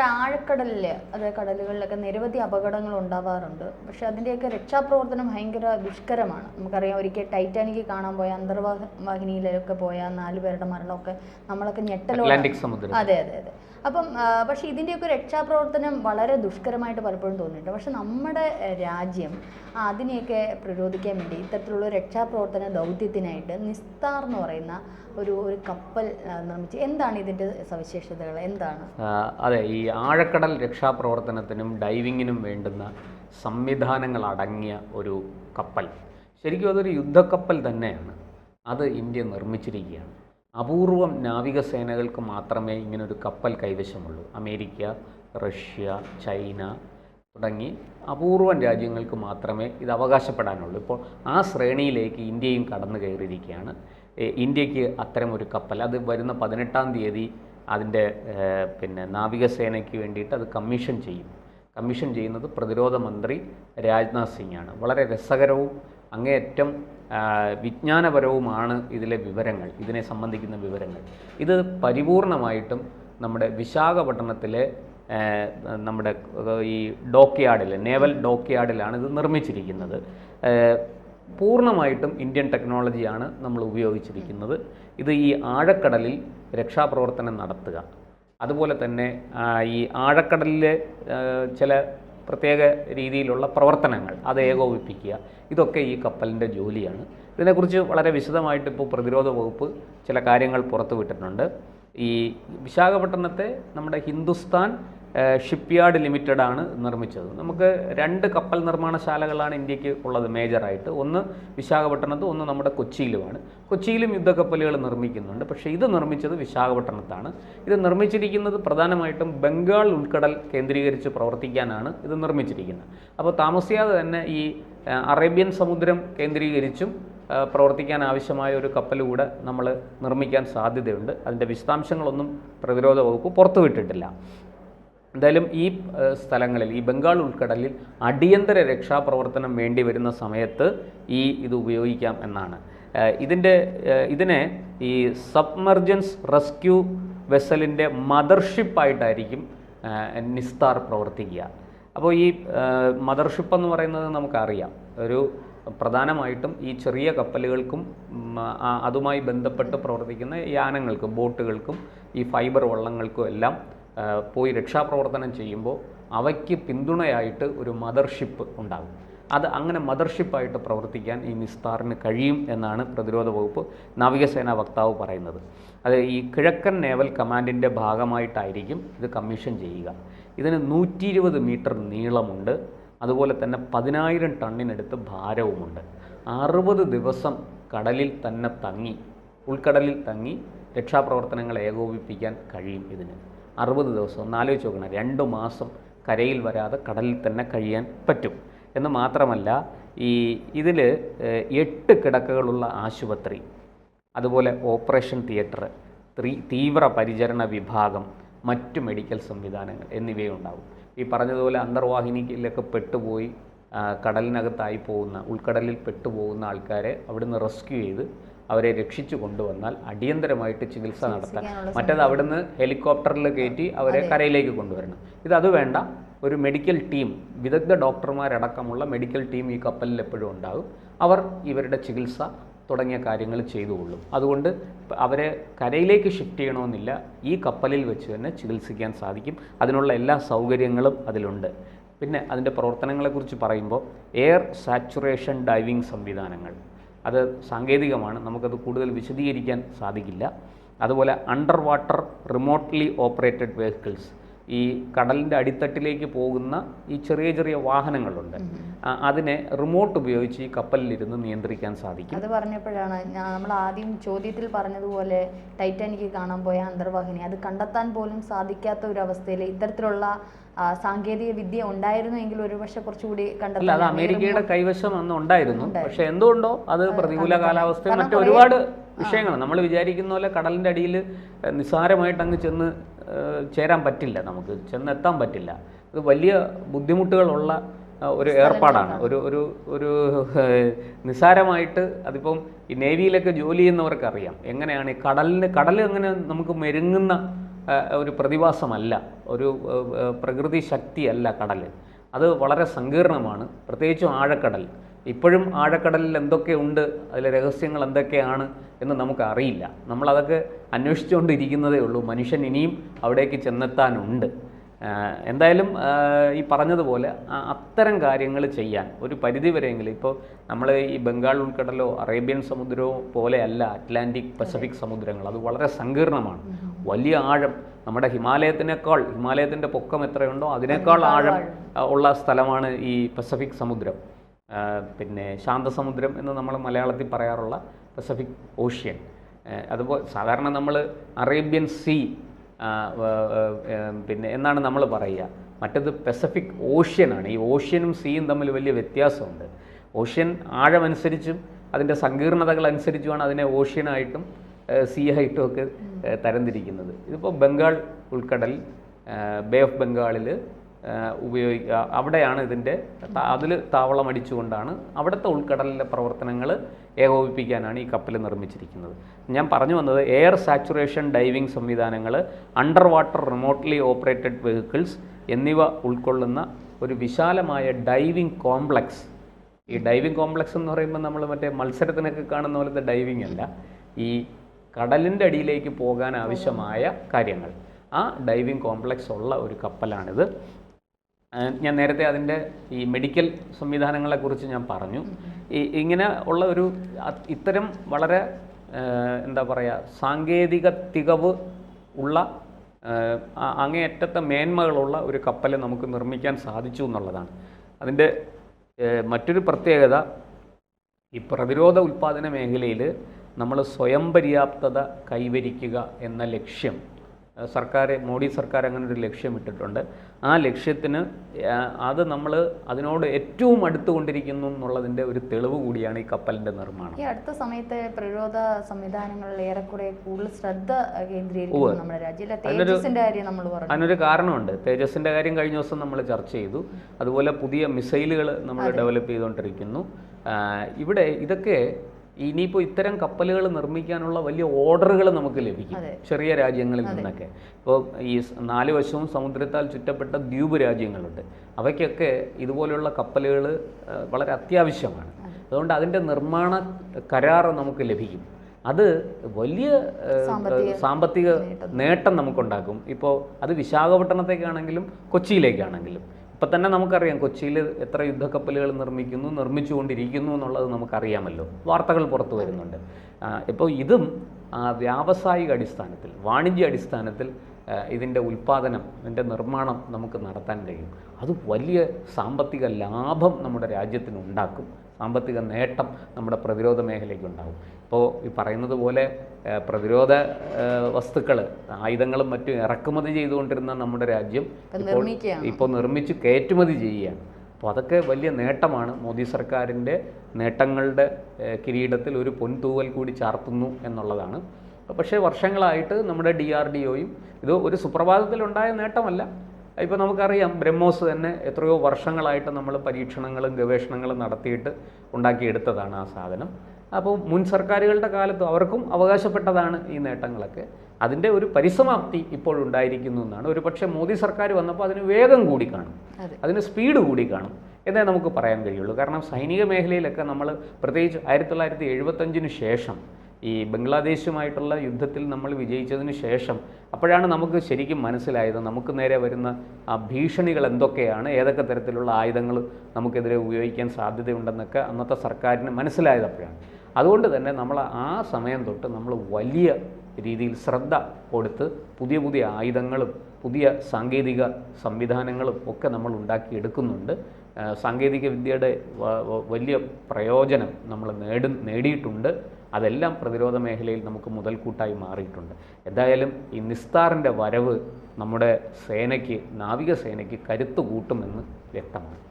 നമുക്കറിയാം ആഴക്കടലിൽ അതായത് കടലുകളിലൊക്കെ നിരവധി അപകടങ്ങൾ ഉണ്ടാവാറുണ്ട്. പക്ഷെ അതിന്റെയൊക്കെ രക്ഷാപ്രവർത്തനം ഭയങ്കര ദുഷ്കരമാണ്. നമുക്കറിയാം ഒരിക്കൽ ടൈറ്റാനിക്ക് കാണാൻ പോയ അന്തർവാഹിനിയിലൊക്കെ പോയ നാലുപേരുടെ നാല് പേരുടെ മരണമൊക്കെ നമ്മളൊക്കെ സമുദ്രം അതെ അതെ അതെ. അപ്പം പക്ഷേ ഇതിന്റെയൊക്കെ രക്ഷാപ്രവർത്തനം വളരെ ദുഷ്കരമായിട്ട് പലപ്പോഴും തോന്നിയിട്ടുണ്ട്. പക്ഷെ നമ്മുടെ രാജ്യം അതിനെയൊക്കെ പ്രതിരോധിക്കാൻ വേണ്ടി ഇത്തരത്തിലുള്ള രക്ഷാപ്രവർത്തന ദൗത്യത്തിനായിട്ട് നിസ്താർ എന്ന് പറയുന്ന ഒരു ഒരു കപ്പൽ നിർമ്മിച്ച് എന്താണ് ഇതിന്റെ സവിശേഷതകൾ? എന്താണ്? അതെ ഈ ആഴക്കടൽ രക്ഷാപ്രവർത്തനത്തിനും ഡൈവിങ്ങിനും വേണ്ടുന്ന സംവിധാനങ്ങൾ അടങ്ങിയ ഒരു കപ്പൽ. ശരിക്കും അതൊരു യുദ്ധക്കപ്പൽ തന്നെയാണ്. അത് ഇന്ത്യ നിർമ്മിച്ചിരിക്കുകയാണ്. അപൂർവം നാവികസേനകൾക്ക് മാത്രമേ ഇങ്ങനൊരു കപ്പൽ കൈവശമുള്ളൂ. അമേരിക്ക റഷ്യ ചൈന തുടങ്ങി അപൂർവം രാജ്യങ്ങൾക്ക് മാത്രമേ ഇത് അവകാശപ്പെടാനുള്ളൂ. ഇപ്പോൾ ആ ശ്രേണിയിലേക്ക് ഇന്ത്യയും കടന്നു കയറിയിരിക്കുകയാണ്. ഇന്ത്യയ്ക്ക് ഒരു കപ്പൽ. അത് വരുന്ന പതിനെട്ടാം തീയതി അതിന്റെ പിന്നെ നാവികസേനയ്ക്ക് വേണ്ടിയിട്ട് അത് കമ്മീഷൻ ചെയ്യും. കമ്മീഷൻ ചെയ്യുന്നത് പ്രതിരോധ മന്ത്രി രാജ്നാഥ് ആണ് വളരെ രസകരവും അങ്ങേയറ്റം വിജ്ഞാനപരവുമാണ് ഇതിലെ വിവരങ്ങൾ ഇതിനെ സംബന്ധിക്കുന്ന വിവരങ്ങൾ. ഇത് പരിപൂർണമായിട്ടും നമ്മുടെ വിശാഖപട്ടണത്തിലെ നമ്മുടെ ഈ ഡോക്യാർഡിൽ നേവൽ ഡോക്യാർഡിലാണ് ഇത് നിർമ്മിച്ചിരിക്കുന്നത്. പൂർണമായിട്ടും ഇന്ത്യൻ ടെക്നോളജിയാണ് നമ്മൾ ഉപയോഗിച്ചിരിക്കുന്നത്. ഇത് ഈ ആഴക്കടലിൽ രക്ഷാപ്രവർത്തനം നടത്തുക. അതുപോലെ തന്നെ ഈ ആഴക്കടലിലെ ചില പ്രത്യേക രീതിയിലുള്ള പ്രവർത്തനങ്ങൾ അത് ഏകോപിപ്പിക്കുക. ഇതൊക്കെ ഈ കപ്പലിന്റെ ജോലിയാണ്. ഇതിനെക്കുറിച്ച് വളരെ വിശദമായിട്ട് ഇപ്പോൾ പ്രതിരോധ വകുപ്പ് ചില കാര്യങ്ങൾ പുറത്തുവിട്ടിട്ടുണ്ട്. ഈ വിശാഖപട്ടണത്തെ നമ്മുടെ ഹിന്ദുസ്ഥാൻ ഷിപ്പ്യാർഡ് ലിമിറ്റഡ് ആണ് നിർമ്മിച്ചത്. നമുക്ക് രണ്ട് കപ്പൽ നിർമ്മാണശാലകളാണ് ഇന്ത്യയ്ക്ക് ഉള്ളത് മേജറായിട്ട് ഒന്ന് വിശാഖപട്ടണത്തും ഒന്ന് നമ്മുടെ കൊച്ചിയിലുമാണ്. കൊച്ചിയിലും യുദ്ധക്കപ്പലുകൾ നിർമ്മിക്കുന്നുണ്ട്. പക്ഷേ ഇത് നിർമ്മിച്ചത് വിശാഖപട്ടണത്താണ്. ഇത് നിർമ്മിച്ചിരിക്കുന്നത് പ്രധാനമായിട്ടും ബംഗാൾ ഉൾക്കടൽ കേന്ദ്രീകരിച്ച് പ്രവർത്തിക്കാനാണ് ഇത് നിർമ്മിച്ചിരിക്കുന്നത്. അപ്പോൾ താമസിയാതെ തന്നെ ഈ അറേബ്യൻ സമുദ്രം കേന്ദ്രീകരിച്ചും പ്രവർത്തിക്കാൻ ആവശ്യമായ ഒരു കപ്പൽ കൂടെ നമ്മൾ നിർമ്മിക്കാൻ സാധ്യതയുണ്ട്. അതിന്റെ വിശദാംശങ്ങളൊന്നും പ്രതിരോധ വകുപ്പ് പുറത്തുവിട്ടിട്ടില്ല. എന്തായാലും ഈ സ്ഥലങ്ങളിൽ ഈ ബംഗാൾ ഉൾക്കടലിൽ അടിയന്തര രക്ഷാപ്രവർത്തനം വേണ്ടി വരുന്ന സമയത്ത് ഈ ഇത് ഉപയോഗിക്കാം എന്നാണ്. ഇതിന്റെ ഇതിനെ ഈ സബ്മർജൻസ് റെസ്ക്യൂ വെസലിന്റെ മദർഷിപ്പായിട്ടായിരിക്കും നിസ്താർ പ്രവർത്തിക്കുക. അപ്പോൾ ഈ മദർഷിപ്പ് എന്ന് പറയുന്നത് നമുക്കറിയാം. ഒരു പ്രധാനമായിട്ടും ഈ ചെറിയ കപ്പലുകൾക്കും അതുമായി ബന്ധപ്പെട്ട് പ്രവർത്തിക്കുന്ന യാനങ്ങൾക്കും ബോട്ടുകൾക്കും ഈ ഫൈബർ വള്ളങ്ങൾക്കും എല്ലാം പോയി രക്ഷാപ്രവർത്തനം ചെയ്യുമ്പോൾ അവയ്ക്ക് പിന്തുണയായിട്ട് ഒരു മദർഷിപ്പ് ഉണ്ടാകും. അത് അങ്ങനെ മദർഷിപ്പായിട്ട് പ്രവർത്തിക്കാൻ ഈ നിസ്താറിന് കഴിയും എന്നാണ് പ്രതിരോധ വകുപ്പ് നാവികസേനാ വക്താവ് പറയുന്നത്. അത് ഈ കിഴക്കൻ നേവൽ കമാൻഡിന്റെ ഭാഗമായിട്ടായിരിക്കും ഇത് കമ്മീഷൻ ചെയ്യുക. ഇതിന് നൂറ്റി ഇരുപത് മീറ്റർ നീളമുണ്ട്. അതുപോലെ തന്നെ പതിനായിരം ടണ്ണിനടുത്ത് ഭാരവുമുണ്ട്. അറുപത് ദിവസം കടലിൽ തന്നെ തങ്ങി ഉൾക്കടലിൽ തങ്ങി രക്ഷാപ്രവർത്തനങ്ങൾ ഏകോപിപ്പിക്കാൻ കഴിയും ഇതിന്. അറുപത് ദിവസം ഒന്ന് ആലോചിച്ച് നോക്കണം രണ്ട് മാസം കരയിൽ വരാതെ കടലിൽ തന്നെ കഴിയാൻ പറ്റും. എന്ന് മാത്രമല്ല ഈ ഇതിൽ എട്ട് കിടക്കകളുള്ള ആശുപത്രി അതുപോലെ ഓപ്പറേഷൻ തിയേറ്റർ തീവ്ര പരിചരണ വിഭാഗം മറ്റു മെഡിക്കൽ സംവിധാനങ്ങൾ എന്നിവയുണ്ടാവും. ഈ പറഞ്ഞതുപോലെ അന്തർവാഹിനിയിലൊക്കെ പെട്ടുപോയി കടലിനകത്തായി പോകുന്ന ഉൾക്കടലിൽ പെട്ടുപോകുന്ന ആൾക്കാരെ അവിടുന്ന് റെസ്ക്യൂ ചെയ്ത് അവരെ രക്ഷിച്ചു കൊണ്ടുവന്നാൽ അടിയന്തരമായിട്ട് ചികിത്സ നടത്താൻ മറ്റത് അവിടുന്ന് ഹെലികോപ്റ്ററിൽ കയറ്റി അവരെ കരയിലേക്ക് കൊണ്ടുവരണം. ഇത് അത് വേണ്ട. ഒരു മെഡിക്കൽ ടീം വിദഗ്ധ ഡോക്ടർമാരടക്കമുള്ള മെഡിക്കൽ ടീം ഈ കപ്പലിൽ എപ്പോഴും ഉണ്ടാകും. അവർ ഇവരുടെ ചികിത്സ തുടങ്ങിയ കാര്യങ്ങൾ ചെയ്തുകൊള്ളും. അതുകൊണ്ട് അവരെ കരയിലേക്ക് ഷിഫ്റ്റ് ചെയ്യണമെന്നില്ല. ഈ കപ്പലിൽ വെച്ച് തന്നെ ചികിത്സിക്കാൻ സാധിക്കും. അതിനുള്ള എല്ലാ സൗകര്യങ്ങളും അതിലുണ്ട്. പിന്നെ അതിന്റെ പ്രവർത്തനങ്ങളെക്കുറിച്ച് പറയുമ്പോൾ എയർ സാച്ചുറേഷൻ ഡൈവിംഗ് സംവിധാനങ്ങൾ. അത് സാങ്കേതികമാണ് നമുക്കത് കൂടുതൽ വിശദീകരിക്കാൻ സാധിക്കില്ല. അതുപോലെ under water remotely operated vehicles ഈ കടലിന്റെ അടിത്തട്ടിലേക്ക് പോകുന്ന ഈ ചെറിയ ചെറിയ വാഹനങ്ങളുണ്ട്. അതിനെ റിമോട്ട് ഉപയോഗിച്ച് ഈ കപ്പലിലിരുന്ന് നിയന്ത്രിക്കാൻ സാധിക്കും. അത് പറഞ്ഞപ്പോഴാണ് ഞാൻ നമ്മൾ ആദ്യം ചോദ്യത്തിൽ പറഞ്ഞതുപോലെ ടൈറ്റാനിക്ക് കാണാൻ പോയ അന്തർവാഹിനി. അത് കണ്ടെത്താൻ പോലും സാധിക്കാത്ത ഒരു അവസ്ഥയിൽ ഇത്തരത്തിലുള്ള സാങ്കേതിക വിദ്യ ഉണ്ടായിരുന്നു എങ്കിൽ ഒരുപക്ഷെ കുറച്ചുകൂടി കണ്ടത് അത് അമേരിക്കയുടെ കൈവശം അന്ന് ഉണ്ടായിരുന്നു. പക്ഷെ എന്തുകൊണ്ടോ അത് പ്രതികൂല കാലാവസ്ഥ മറ്റു ഒരുപാട് വിഷയങ്ങൾ. നമ്മൾ വിചാരിക്കുന്ന പോലെ കടലിന്റെ അടിയിൽ നിസ്സാരമായിട്ട് അങ്ങ് ചെന്ന് ചേരാൻ പറ്റില്ല നമുക്ക്. ചെന്ന് എത്താൻ പറ്റില്ല. അത് വലിയ ബുദ്ധിമുട്ടുകളുള്ള ഒരു ഏർപ്പാടാണ്. ഒരു ഒരു ഒരു നിസ്സാരമായിട്ട് അതിപ്പം ഈ നേവിയിലൊക്കെ ജോലി ചെയ്യുന്നവർക്ക് അറിയാം എങ്ങനെയാണ് ഈ കടലിന് കടൽ എങ്ങനെ നമുക്ക് മെരുങ്ങുന്ന ഒരു പ്രതിഭാസമല്ല ഒരു പ്രകൃതി ശക്തിയല്ല കടൽ അത് വളരെ സങ്കീർണമാണ്. പ്രത്യേകിച്ചും ആഴക്കടൽ. ഇപ്പോഴും ആഴക്കടലിൽ എന്തൊക്കെയുണ്ട് അതിലെ രഹസ്യങ്ങൾ എന്തൊക്കെയാണ് എന്ന് നമുക്ക് അറിയില്ല. നമ്മളതൊക്കെ അന്വേഷിച്ചുകൊണ്ടിരിക്കുന്നതേ ഉള്ളൂ. മനുഷ്യൻ ഇനിയും അവിടേക്ക് ചെന്നെത്താനുണ്ട്. എന്തായാലും ഈ പറഞ്ഞതുപോലെ അത്തരം കാര്യങ്ങൾ ചെയ്യാൻ ഒരു പരിധി വരെയെങ്കിലും ഇപ്പോൾ നമ്മൾ ഈ ബംഗാൾ ഉൾക്കടലോ അറേബ്യൻ സമുദ്രമോ പോലെയല്ല അറ്റ്ലാന്റിക് പസഫിക് സമുദ്രങ്ങൾ അത് വളരെ സങ്കീർണമാണ്. വലിയ ആഴം. നമ്മുടെ ഹിമാലയത്തിനേക്കാൾ ഹിമാലയത്തിന്റെ പൊക്കം എത്രയുണ്ടോ അതിനേക്കാൾ ആഴം ഉള്ള സ്ഥലമാണ് ഈ പസഫിക് സമുദ്രം. പിന്നെ ശാന്തസമുദ്രം എന്ന് നമ്മൾ മലയാളത്തിൽ പറയാറുള്ള പസഫിക് ഓഷ്യൻ. അതുപോലെ സാധാരണ നമ്മൾ അറേബ്യൻ സീ പിന്നെ എന്നാണ് നമ്മൾ പറയുക. മറ്റത് പസഫിക് ഓഷ്യനാണ് ഈ ഓഷ്യനും സീയും തമ്മിൽ വലിയ വ്യത്യാസമുണ്ട്. ഓഷ്യൻ ആഴമനുസരിച്ചും അതിന്റെ സങ്കീർണതകൾ അനുസരിച്ചുമാണ് അതിനെ ഓഷ്യനായിട്ടും സീ ഒക്കെ തരംതിരിക്കുന്നത്. ഇതിപ്പോൾ ബംഗാൾ ഉൾക്കടൽ ബേ ഓഫ് ബംഗാളിൽ ഉപയോഗിക്കുക അവിടെയാണ് ഇതിന്റെ അതിൽ താവളം അടിച്ചുകൊണ്ടാണ് അവിടുത്തെ ഉൾക്കടലിലെ പ്രവർത്തനങ്ങൾ ഏകോപിപ്പിക്കാനാണ് ഈ കപ്പൽ നിർമ്മിച്ചിരിക്കുന്നത്. ഞാൻ പറഞ്ഞു വന്നത് എയർ സാച്ചുറേഷൻ ഡൈവിംഗ് സംവിധാനങ്ങൾ under water remotely operated vehicles എന്നിവ ഉൾക്കൊള്ളുന്ന ഒരു വിശാലമായ ഡൈവിംഗ് കോംപ്ലക്സ് ഈ ഡൈവിംഗ് കോംപ്ലക്സ് എന്ന് പറയുമ്പോൾ നമ്മൾ മറ്റേ മത്സരത്തിനൊക്കെ കാണുന്ന പോലത്തെ ഡൈവിംഗ് അല്ല. ഈ കടലിന്റെ അടിയിലേക്ക് പോകാൻ ആവശ്യമായ കാര്യങ്ങൾ. ആ ഡൈവിംഗ് കോംപ്ലക്സ് ഉള്ള ഒരു കപ്പലാണിത്. ഞാൻ നേരത്തെ അതിന്റെ ഈ മെഡിക്കൽ സംവിധാനങ്ങളെക്കുറിച്ച് ഞാൻ പറഞ്ഞു. ഈ ഇങ്ങനെ ഉള്ള ഒരു ഇത്തരം വളരെ എന്താ പറയുക സാങ്കേതിക തികവ് ഉള്ള അങ്ങേയറ്റത്തെ മേന്മകളുള്ള ഒരു കപ്പൽ നമുക്ക് നിർമ്മിക്കാൻ സാധിച്ചു എന്നുള്ളതാണ്. അതിന്റെ മറ്റൊരു പ്രത്യേകത ഈ പ്രതിരോധ ഉൽപ്പാദന മേഖലയിൽ നമ്മൾ സ്വയം പര്യാപ്തത കൈവരിക്കുക എന്ന ലക്ഷ്യം സർക്കാർ മോഡി സർക്കാർ അങ്ങനെ ഒരു ലക്ഷ്യം ഇട്ടിട്ടുണ്ട്. ആ ലക്ഷ്യത്തിന് അത് നമ്മൾ അതിനോട് ഏറ്റവും അടുത്തുകൊണ്ടിരിക്കുന്നു എന്നുള്ളതിന്റെ ഒരു തെളിവ് കൂടിയാണ് ഈ കപ്പലിന്റെ നിർമ്മാണം. ഈ അടുത്ത സമയത്തെ പ്രതിരോധ സംവിധാനങ്ങളിൽ ഏറെക്കുറെ കൂടുതൽ ശ്രദ്ധ കേന്ദ്രീകരിക്കുന്നു നമ്മുടെ നമ്മൾ പറഞ്ഞു. അതിനൊരു കാരണമുണ്ട്. തേജസിന്റെ കാര്യം കഴിഞ്ഞ ദിവസം നമ്മൾ ചർച്ച ചെയ്തു. അതുപോലെ പുതിയ മിസൈലുകൾ നമ്മൾ ഡെവലപ്പ് ചെയ്തുകൊണ്ടിരിക്കുന്നു. ഇവിടെ ഇതൊക്കെ ഇനിയിപ്പോൾ ഇത്തരം കപ്പലുകൾ നിർമ്മിക്കാനുള്ള വലിയ ഓർഡറുകൾ നമുക്ക് ലഭിക്കും. ചെറിയ രാജ്യങ്ങളിൽ നിന്നൊക്കെ. ഇപ്പോൾ ഈ നാല് വശവും സമുദ്രത്താൽ ചുറ്റപ്പെട്ട ദ്വീപ് രാജ്യങ്ങളുണ്ട്. അവയ്ക്കൊക്കെ ഇതുപോലെയുള്ള കപ്പലുകൾ വളരെ അത്യാവശ്യമാണ്. അതുകൊണ്ട് അതിന്റെ നിർമ്മാണ കരാർ നമുക്ക് ലഭിക്കും. അത് വലിയ സാമ്പത്തിക നേട്ടം. നമുക്കുണ്ടാക്കും. ഇപ്പോൾ അത് വിശാഖപട്ടണത്തേക്കാണെങ്കിലും കൊച്ചിയിലേക്കാണെങ്കിലും. ഇപ്പം തന്നെ നമുക്കറിയാം കൊച്ചിയിൽ എത്ര യുദ്ധക്കപ്പലുകൾ നിർമ്മിക്കുന്നു നിർമ്മിച്ചുകൊണ്ടിരിക്കുന്നു എന്നുള്ളത് നമുക്കറിയാമല്ലോ. വാർത്തകൾ പുറത്തു വരുന്നുണ്ട്. ഇപ്പോൾ ഇതും വ്യാവസായിക അടിസ്ഥാനത്തിൽ വാണിജ്യ അടിസ്ഥാനത്തിൽ ഇതിന്റെ ഉൽപ്പാദനം ഇതിന്റെ നിർമ്മാണം നമുക്ക് നടത്താൻ കഴിയും. അത് വലിയ സാമ്പത്തിക ലാഭം നമ്മുടെ രാജ്യത്തിന് ഉണ്ടാക്കും. സാമ്പത്തിക നേട്ടം നമ്മുടെ പ്രതിരോധ മേഖലയ്ക്ക് ഉണ്ടാകും ഇപ്പോൾ ഈ പറയുന്നത് പോലെ പ്രതിരോധ വസ്തുക്കൾ ആയുധങ്ങളും മറ്റും ഇറക്കുമതി ചെയ്തുകൊണ്ടിരുന്ന നമ്മുടെ രാജ്യം ഇപ്പോൾ. ഇപ്പോൾ നിർമ്മിച്ച് കയറ്റുമതി ചെയ്യുകയാണ്. അപ്പോൾ അതൊക്കെ വലിയ നേട്ടമാണ്. മോദി സർക്കാരിന്റെ നേട്ടങ്ങളുടെ കിരീടത്തിൽ ഒരു പൊൻതൂവൽ കൂടി ചാർത്തുന്നു എന്നുള്ളതാണ്. പക്ഷേ വർഷങ്ങളായിട്ട് നമ്മുടെ ഡി ആർ ഡി ഒയും ഇത് ഒരു സുപ്രഭാതത്തിലുണ്ടായ നേട്ടമല്ല. ഇപ്പോൾ നമുക്കറിയാം ബ്രഹ്മോസ് തന്നെ എത്രയോ വർഷങ്ങളായിട്ട് നമ്മൾ പരീക്ഷണങ്ങളും ഗവേഷണങ്ങളും നടത്തിയിട്ട് ഉണ്ടാക്കിയെടുത്തതാണ് ആ സാധനം. അപ്പോൾ മുൻ സർക്കാരുകളുടെ കാലത്ത് അവർക്കും അവകാശപ്പെട്ടതാണ് ഈ നേട്ടങ്ങളൊക്കെ. അതിന്റെ ഒരു പരിസമാപ്തി ഇപ്പോൾ ഉണ്ടായിരിക്കുന്നു എന്നാണ്. ഒരു പക്ഷേ മോദി സർക്കാർ വന്നപ്പോൾ അതിന് വേഗം കൂടി കാണും. അതെ. അതിന് സ്പീഡ് കൂടി കാണും എന്നേ നമുക്ക് പറയാൻ കഴിയുള്ളൂ. കാരണം സൈനിക മേഖലയിലൊക്കെ നമ്മൾ പ്രത്യേകിച്ച് ആയിരത്തി തൊള്ളായിരത്തി എഴുപത്തഞ്ചിന് ശേഷം ഈ ബംഗ്ലാദേശുമായിട്ടുള്ള യുദ്ധത്തിൽ നമ്മൾ വിജയിച്ചതിന് ശേഷം അപ്പോഴാണ് നമുക്ക് ശരിക്കും മനസ്സിലായത് നമുക്ക് നേരെ വരുന്ന ആ ഭീഷണികൾ എന്തൊക്കെയാണ് ഏതൊക്കെ തരത്തിലുള്ള ആയുധങ്ങൾ നമുക്കെതിരെ ഉപയോഗിക്കാൻ സാധ്യതയുണ്ടെന്നൊക്കെ അന്നത്തെ സർക്കാരിന് മനസ്സിലായത് അപ്പോഴാണ്. അതുകൊണ്ട് തന്നെ നമ്മൾ ആ സമയം തൊട്ട് നമ്മൾ വലിയ രീതിയിൽ ശ്രദ്ധ കൊടുത്ത് പുതിയ പുതിയ ആയുധങ്ങളും പുതിയ സാങ്കേതിക സംവിധാനങ്ങളും ഒക്കെ നമ്മൾ ഉണ്ടാക്കിയെടുക്കുന്നുണ്ട്. സാങ്കേതിക വിദ്യയുടെ വലിയ പ്രയോജനം നമ്മൾ നേടും നേടിയിട്ടുണ്ട്. അതെല്ലാം പ്രതിരോധ മേഖലയിൽ നമുക്ക് മുതൽക്കൂട്ടായി മാറിയിട്ടുണ്ട്. എന്തായാലും ഈ നിസ്താറിന്റെ വരവ് നമ്മുടെ സേനയ്ക്ക് നാവികസേനയ്ക്ക് കരുത്തു കൂട്ടുമെന്ന് വ്യക്തമാണ്.